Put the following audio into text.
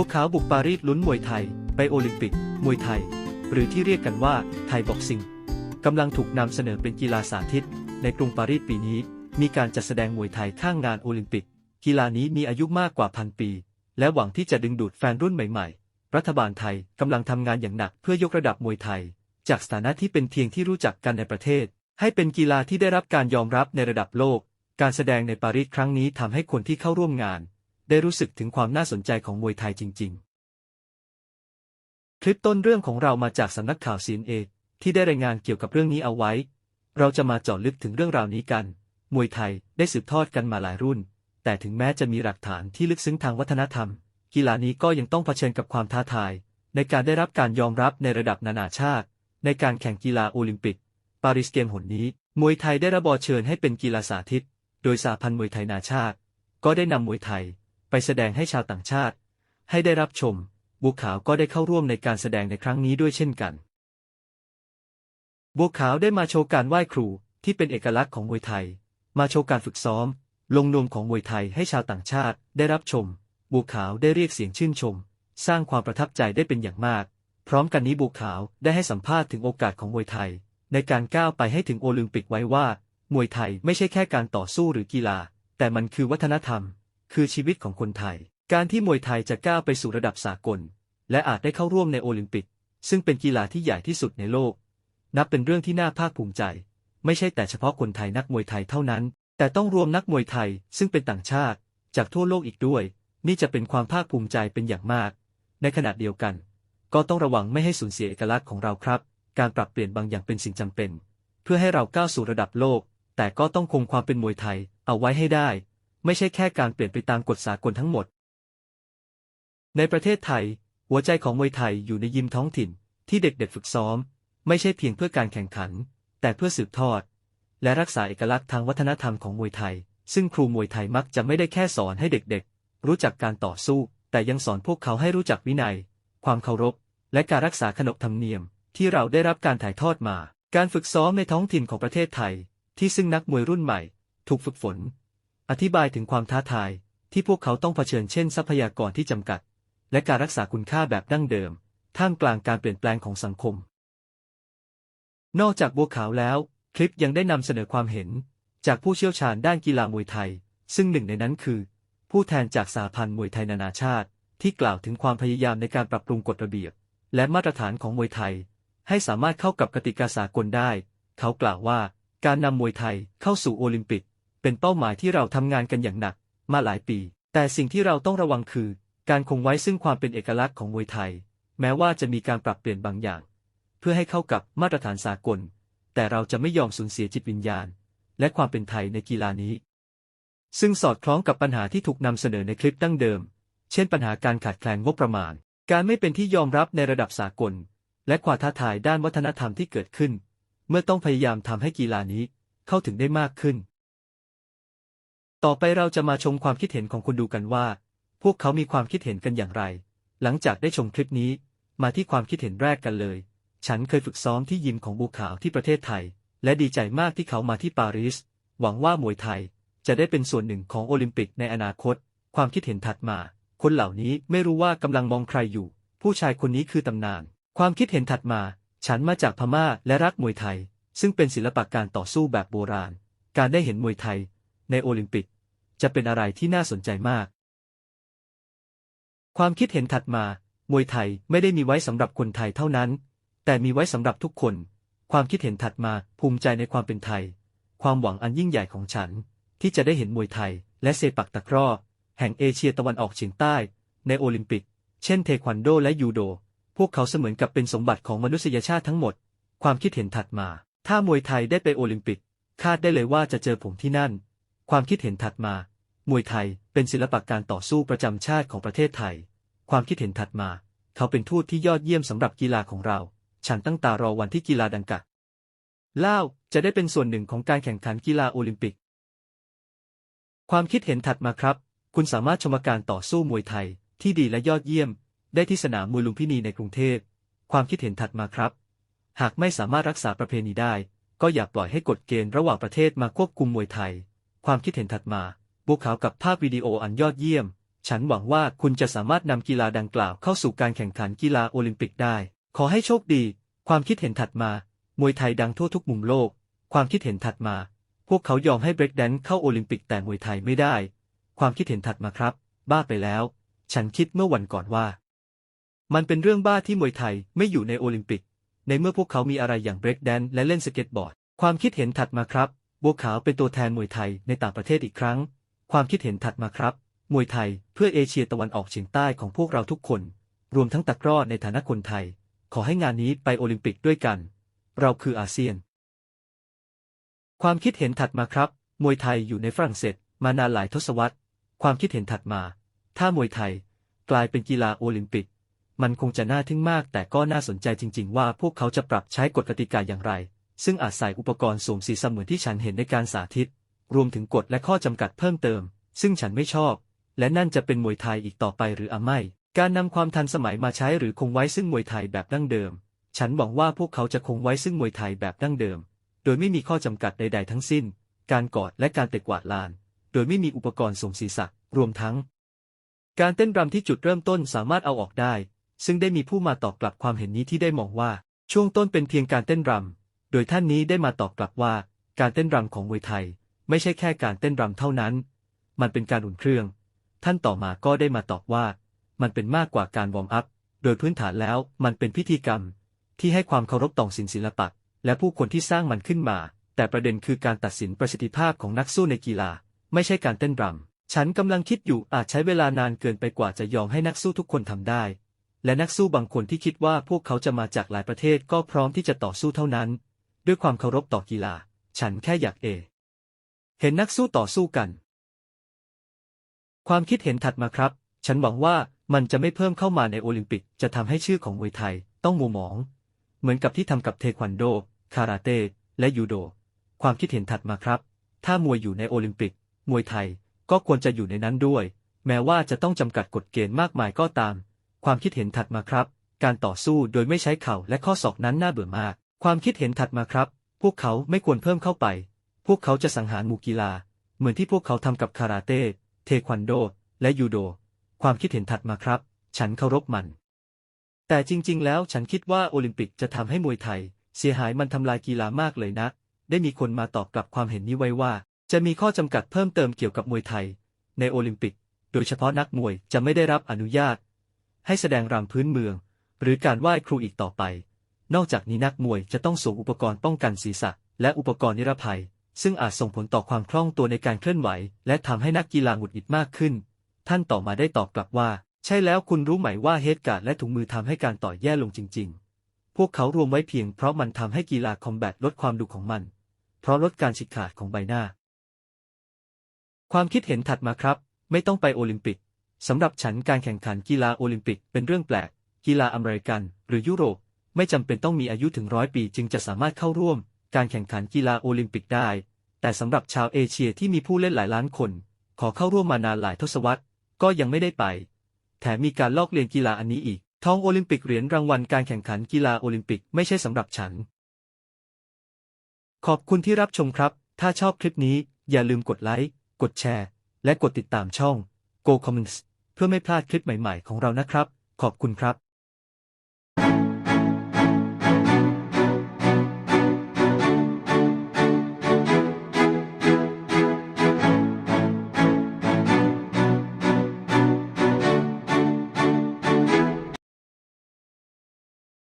บัวขาวบุกปารีสลุ้นมวยไทย ไปโอลิมปิก มวยไทย หรือที่เรียกกันว่าไทยบ็อกซิ่งกำลังถูกนำเสนอเป็นกีฬาสาธิต ในกรุงปารีสปีนี้ มีการจัดแสดงมวยไทยข้างงานโอลิมปิก กีฬานี้มีอายุมากกว่าพันปี และหวังที่จะดึงดูดแฟนรุ่นใหม่ๆ รัฐบาลไทยกำลังทำงานอย่างหนักเพื่อยกระดับมวยไทย จากสถานะที่เป็นเพียงที่รู้จักกันในประเทศ ให้เป็นกีฬาที่ได้รับการยอมรับในระดับโลก การแสดงในปารีสครั้งนี้ทำให้คนที่เข้าร่วมงาน ได้รู้สึกถึงความน่าสนใจของมวยไทยจริง ๆ คลิปต้นเรื่องของเรามาจากสำนักข่าวซีนเอที่ได้รายงานเกี่ยวกับเรื่องนี้เอาไว้ เราจะมาเจาะลึกถึงเรื่องราวนี้กัน มวยไทยได้สืบทอดกันมาหลายรุ่น แต่ถึงแม้จะมีหลักฐานที่ลึกซึ้งทางวัฒนธรรม กีฬานี้ก็ยังต้องเผชิญกับความท้าทาย ในการได้รับการยอมรับในระดับนานาชาติ ในการแข่งกีฬาโอลิมปิก ปารีสเกมหนนี้ มวยไทยได้รับบอเชิญให้เป็นกีฬาสาธิต โดยสาพันธ์มวยไทยนาชาติ ก็ได้นำมวยไทย ไปแสดงให้ชาวต่างชาติ ให้ได้รับชม บัวขาวก็ได้เข้าร่วมในการแสดงในครั้งนี้ด้วยเช่นกัน บัวขาวได้มาโชว์การไหว้ครูที่เป็นเอกลักษณ์ของมวยไทย มาโชว์การฝึกซ้อม ลงนวมของมวยไทยให้ชาวต่างชาติได้รับชม บัวขาวได้เรียกเสียงชื่นชม สร้างความประทับใจได้เป็นอย่างมาก พร้อมกันนี้บัวขาวได้ให้สัมภาษณ์ถึงโอกาสของมวยไทย ในการก้าวไปให้ถึงโอลิมปิกไว้ว่า มวยไทยไม่ใช่แค่การต่อสู้หรือกีฬา แต่มันคือวัฒนธรรม คือชีวิตของคนไทย การที่มวยไทยจะก้าวไปสู่ระดับสากล และอาจได้เข้าร่วมในโอลิมปิก ซึ่งเป็นกีฬาที่ใหญ่ที่สุดในโลก นับเป็นเรื่องที่น่าภาคภูมิใจ ไม่ใช่แต่เฉพาะคนไทยนักมวยไทยเท่านั้น แต่ต้องรวมนักมวยไทยซึ่งเป็นต่างชาติ จากทั่วโลกอีกด้วย นี่จะเป็นความภาคภูมิใจเป็นอย่างมาก ในขณะเดียวกัน ก็ต้องระวังไม่ให้สูญเสียเอกลักษณ์ของเราครับ การปรับเปลี่ยนบางอย่างเป็นสิ่งจำเป็น เพื่อให้เราก้าวสู่ระดับโลก แต่ก็ต้องคงความเป็นมวยไทยเอาไว้ให้ได้ ไม่ใช่แค่การเปลี่ยนไปตามกฎสากลทั้งหมด ในประเทศไทย หัวใจของมวยไทยอยู่ในยิมท้องถิ่น ที่เด็กๆฝึกซ้อม ไม่ใช่เพียงเพื่อการแข่งขัน แต่เพื่อสืบทอด และรักษาเอกลักษณ์ทางวัฒนธรรมของมวยไทย ซึ่งครูมวยไทยมักจะไม่ได้แค่สอนให้เด็กๆ รู้จักการต่อสู้ แต่ยังสอนพวกเขาให้รู้จักวินัย ความเคารพ และการรักษาขนบธรรมเนียม ที่เราได้รับการถ่ายทอดมา การฝึกซ้อมในท้องถิ่นของประเทศไทย ที่ซึ่งนักมวยรุ่นใหม่ ถูกฝึกฝน อธิบายถึงความท้าทายที่พวกเขาต้องเผชิญเช่นทรัพยากรที่จำกัด และการรักษาคุณค่าแบบดั้งเดิม ท่ามกลางการเปลี่ยนแปลงของสังคม นอกจากบัวขาวแล้ว คลิปยังได้นำเสนอความเห็น จากผู้เชี่ยวชาญด้านกีฬามวยไทย ซึ่งหนึ่งในนั้นคือ ผู้แทนจากสาพันธ์มวยไทยนานาชาติ ที่กล่าวถึงความพยายามในการปรับปรุงกฎระเบียบ และมาตรฐานของมวยไทย ให้สามารถเข้ากับกติกาสากลได้ เขากล่าวว่า การนำมวยไทยเข้าสู่โอลิมปิก เป็นเป้าหมายที่เราทำงานกันอย่างหนัก มาหลายปี แต่สิ่งที่เราต้องระวังคือ การคงไว้ซึ่งความเป็นเอกลักษณ์ของมวยไทย แม้ว่าจะมีการปรับเปลี่ยนบางอย่าง เพื่อให้เข้ากับมาตรฐานสากล แต่เราจะไม่ยอมสูญเสียจิตวิญญาณ และความเป็นไทยในกีฬานี้ ซึ่งสอดคล้องกับปัญหาที่ถูกนำเสนอในคลิปดั้งเดิม เช่น ปัญหาการขาดแคลนงบประมาณ การไม่เป็นที่ยอมรับในระดับสากล และความท้าทายด้านวัฒนธรรมที่เกิดขึ้น เมื่อต้องพยายามทำให้กีฬานี้เข้าถึงได้มากขึ้น ต่อไปเราจะมาชมความคิดเห็นของคนดูกันว่า พวกเขามีความคิดเห็นกันอย่างไร หลังจากได้ชมคลิปนี้ มาที่ความคิดเห็นแรกกันเลย ฉันเคยฝึกซ้อมที่ยิมของบูขาวที่ประเทศไทย และดีใจมากที่เขามาที่ปารีส หวังว่ามวยไทย จะได้เป็นส่วนหนึ่งของโอลิมปิกในอนาคต ความคิดเห็นถัดมา คนเหล่านี้ไม่รู้ว่ากำลังมองใครอยู่ ผู้ชายคนนี้คือตำนาน ความคิดเห็นถัดมา ฉันมาจากพม่าและรักมวยไทย ซึ่งเป็นศิลปะการต่อสู้แบบโบราณ การได้เห็นมวยไทย ในโอลิมปิก จะเป็นอะไรที่น่าสนใจมาก ความคิดเห็นถัดมา มวยไทยไม่ได้มีไว้สำหรับคนไทยเท่านั้น แต่มีไว้สำหรับทุกคน ความคิดเห็นถัดมาภูมิใจในความเป็นไทย ความหวังอันยิ่งใหญ่ของฉัน ที่จะได้เห็นมวยไทย และเซปักตะกร้อ แห่งเอเชียตะวันออกเฉียงใต้ ในโอลิมปิก เช่นเทควันโดและยูโด พวกเขาเสมือนกับเป็นสมบัติของมนุษยชาติทั้งหมด ความคิดเห็นถัดมา ถ้ามวยไทยได้ไปโอลิมปิกคาดได้เลยว่าจะเจอผมที่นั่น ความคิดเห็นถัดมา มวยไทยเป็นศิลปะการต่อสู้ประจำชาติของประเทศไทย ความคิดเห็นถัดมา เขาเป็นทูตที่ยอดเยี่ยมสำหรับกีฬาของเรา ฉันตั้งตารอวันที่กีฬาดังกะเล่าจะได้เป็นส่วนหนึ่งของการแข่งขันกีฬาโอลิมปิก ความคิดเห็นถัดมาครับ คุณสามารถชมการต่อสู้มวยไทยที่ดีและยอดเยี่ยม ได้ที่สนามมวยลุมพินีในกรุงเทพ ความคิดเห็นถัดมาครับ หากไม่สามารถรักษาประเพณีได้ ก็อย่าปล่อยให้กฎเกณฑ์ระหว่างประเทศมาควบคุมมวยไทย ความคิดเห็นถัดมาบัวขาวกับภาพวิดีโออันยอดเยี่ยม ฉันหวังว่าคุณจะสามารถนำกีฬาดังกล่าวเข้าสู่การแข่งขันกีฬาโอลิมปิกได้ ขอให้โชคดี ความคิดเห็นถัดมา มวยไทยดังทั่วทุกมุมโลก ความคิดเห็นถัดมา พวกเขายอมให้เบรกแดนเข้าโอลิมปิกแต่มวยไทยไม่ได้ ความคิดเห็นถัดมาครับ บ้าไปแล้ว ฉันคิดเมื่อวันก่อนว่า มันเป็นเรื่องบ้าที่มวยไทยไม่อยู่ในโอลิมปิก ในเมื่อพวกเขามีอะไรอย่างเบรกแดนและเล่นสเก็ตบอร์ด ความคิดเห็นถัดมาครับ บัวขาวเป็นตัวแทนมวยไทยในต่างประเทศอีกครั้ง ความคิดเห็นถัดมาครับ มวยไทยเพื่อเอเชียตะวันออกเฉียงใต้ของพวกเราทุกคน รวมทั้งตะกร้อในฐานะคนไทย ขอให้งานนี้ไปโอลิมปิกด้วยกัน เราคืออาเซียน ความคิดเห็นถัดมาครับ มวยไทยอยู่ในฝรั่งเศสมานานหลายทศวรรษ ความคิดเห็นถัดมา ถ้ามวยไทย กลายเป็นกีฬาโอลิมปิก มันคงจะน่าทึ่งมาก แต่ก็น่าสนใจจริง ๆ ว่าพวกเขาจะปรับใช้กฎกติกาอย่างไร ซึ่งอาจใส่อุปกรณ์สวมสีเสมือนที่ฉันเห็นในการสาธิต รวมถึงกฎและข้อจำกัดเพิ่มเติม ซึ่งฉันไม่ชอบ และนั่นจะเป็นมวยไทยอีกต่อไปหรืออไม่ การนำความทันสมัยมาใช้หรือคงไว้ซึ่งมวยไทยแบบดั้งเดิม ฉันหวังว่าพวกเขาจะคงไว้ซึ่งมวยไทยแบบดั้งเดิม โดยไม่มีข้อจำกัดใด ๆ ทั้งสิ้น การกอดและการเตะกวาดลาน โดยไม่มีอุปกรณ์ส่งศีรษะรวมทั้ง การเต้นรำที่จุดเริ่มต้นสามารถเอาออกได้ ซึ่งได้มีผู้มาตอบกลับความเห็นนี้ที่ได้มองว่า ช่วงต้นเป็นเพียงการเต้นรำ โดยท่านนี้ได้มาตอบกลับว่า การเต้นรำของมวยไทย ไม่ใช่แค่การเต้นรำเท่านั้น มันเป็นการอุ่นเครื่อง ท่านต่อมาก็ได้มาตอบว่า มันเป็นมากกว่าการวอร์มอัพ โดยพื้นฐานแล้วมันเป็นพิธีกรรม ที่ให้ความเคารพต่อศิลศิลปะ และผู้คนที่สร้างมันขึ้นมา แต่ประเด็นคือการตัดสินประสิทธิภาพของนักสู้ในกีฬา ไม่ใช่การเต้นรำฉันกำลังคิดอยู่อาจใช้เวลานานเกินไปกว่าจะยอมให้นักสู้ทุกคนทำได้และนักสู้บางคนที่คิดว่าพวกเขาจะมาจากหลายประเทศก็พร้อมที่จะต่อสู้เท่านั้น ด้วยความเคารพต่อกีฬา ฉันแค่อยากเอ เห็นนักสู้ต่อสู้กัน ความคิดเห็นถัดมาครับ ฉันหวังว่ามันจะไม่เพิ่มเข้ามาในโอลิมปิก จะทำให้ชื่อของมวยไทยต้องมัวหมอง เหมือนกับที่ทำกับเทควันโด คาราเต้ และยูโด ความคิดเห็นถัดมาครับ ถ้ามวยอยู่ในโอลิมปิก มวยไทยก็ควรจะอยู่ในนั้นด้วย แม้ว่าจะต้องจำกัดกฎเกณฑ์มากมายก็ตาม ความคิดเห็นถัดมาครับ การต่อสู้โดยไม่ใช้เข่าและข้อศอกนั้นน่าเบื่อมาก ความคิดเห็นถัดมาครับ พวกเขาไม่ควรเพิ่มเข้าไป พวกเขาจะสังหารหมู่กีฬา เหมือนที่พวกเขาทำกับคาราเต้ เทควันโด และยูโด ความคิดเห็นถัดมาครับ ฉันเคารพมัน แต่จริง ๆ แล้วฉันคิดว่าโอลิมปิกจะทำให้มวยไทย เสียหายมันทำลายกีฬามากเลยนะ ได้มีคนมาตอบกลับความเห็นนี้ไว้ว่า จะมีข้อจำกัดเพิ่มเติมเกี่ยวกับมวยไทย ในโอลิมปิก โดยเฉพาะนักมวยจะไม่ได้รับอนุญาต ให้แสดงรำพื้นเมือง หรือการไหว้ครูอีกต่อไป นอกจากนี้นักมวยจะต้องสวมอุปกรณ์ป้องกันศีรษะ และอุปกรณ์นิรภัย ซึ่งอาจส่งผลต่อความคล่องตัวในการเคลื่อนไหว และทำให้นักกีฬาหงุดหงิดมากขึ้น ท่านต่อมาได้ตอบกลับว่า ใช่แล้วคุณรู้ไหมว่าเฮดการ์ดและถุงมือทำให้การต่อยแย่ลงจริง ๆ พวกเขารวมไว้เพียงเพราะมันทำให้กีฬาคอมแบทลดความดุของมัน เพราะลดการฉีกขาดของใบหน้า ความคิดเห็นถัดมาครับ ไม่ต้องไปโอลิมปิกสำหรับฉันการแข่งขันกีฬาโอลิมปิกเป็นเรื่องแปลก กีฬาอเมริกัน หรือยุโรป ไม่จำเป็นต้องมีอายุถึงร้อยปีจึงจะสามารถเข้าร่วม การแข่งขันกีฬาโอลิมปิกได้ แต่สำหรับชาวเอเชียที่มีผู้เล่นหลายล้านคน ขอเข้าร่วมมานานหลายทศวรรษ ก็ยังไม่ได้ไป แถมมีการลอกเลียนกีฬาอันนี้อีก ทองโอลิมปิกเหรียญรางวัลการแข่งขันกีฬาโอลิมปิกไม่ใช่สำหรับฉัน ขอบคุณที่รับชมครับ ถ้าชอบคลิปนี้อย่าลืมกดไลค์ กดแชร์ และกดติดตามช่อง Go Comments เพื่อไม่พลาดคลิปใหม่ ๆ ของเรานะครับ ขอบคุณครับ